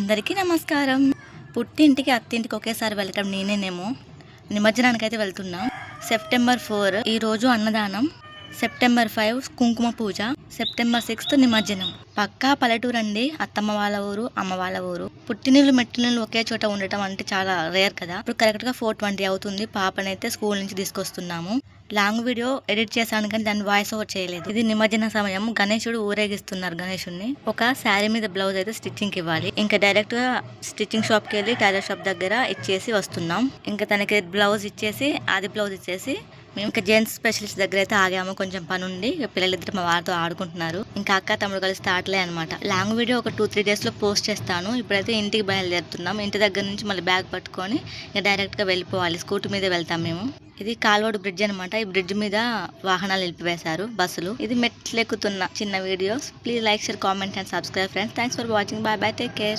అందరికీ నమస్కారం. పుట్టింటికి అత్తింటికి ఒకేసారి వెళ్ళటం నేనేనేమో. నిమజ్జనానికి అయితే వెళ్తున్నాం. సెప్టెంబర్ ఫోర్ ఈరోజు అన్నదానం. సెప్టెంబర్ ఫైవ్ కుంకుమ పూజ. సెప్టెంబర్ సిక్స్త్ నిమజ్జనం. పక్కా పల్లెటూరు అండి. అత్తమ్మ వాళ్ళ ఊరు అమ్మ వాళ్ళ ఊరు. పుట్టినీళ్ళు మెట్టినీళ్ళు ఒకే చోట ఉండటం అంటే చాలా రేర్ కదా. ఇప్పుడు కరెక్ట్గా ఫోర్ ట్వంటీ అవుతుంది. పాపనైతే స్కూల్ నుంచి తీసుకొస్తున్నాము. లాంగ్ వీడియో ఎడిట్ చేశాను కానీ దాన్ని వాయిస్ ఓవర్ చేయలేదు. ఇది నిమజ్జన సమయం. గణేశుడు ఊరేగిస్తున్నారు గణేశుడిని ఒక శారీ మీద బ్లౌజ్ అయితే స్టిచ్చింగ్ ఇవ్వాలి ఇంకా డైరెక్ట్గా స్టిచ్చింగ్ షాప్కి వెళ్ళి టైలర్ షాప్ దగ్గర ఇచ్చేసి వస్తున్నాం. ఇంకా తనకి బ్లౌజ్ ఇచ్చేసి ఆది బ్లౌజ్ ఇచ్చేసి మేము ఇంకా జెంట్స్ స్పెషలిస్ట్ దగ్గర అయితే ఆగాము. కొంచెం పని ఉండి పిల్లలిద్దరు మా వారితో ఆడుకుంటున్నారు. ఇంకా అక్క తమ్ముడు కలిసి స్టార్ట్లే అనమాట లాంగ్ వీడియో ఒక టూ త్రీ డేస్లో పోస్ట్ చేస్తాను. ఇప్పుడైతే ఇంటికి బయలుదేరుతున్నాం. ఇంటి దగ్గర నుంచి మళ్ళీ బ్యాగ్ పట్టుకొని ఇంకా డైరెక్ట్గా వెళ్ళిపోవాలి. స్కూటీ మీద వెళ్తాం మేము. ఇది కాల్వాడు బ్రిడ్జ్ అనమాట ఈ బ్రిడ్జ్ మీద వాహనాలు నిలిపివేశారు బస్సులు. ఇది మెట్లెక్కుతున్న చిన్న videos. Please like share comment and subscribe friends. Thanks for watching. Bye bye. Take care.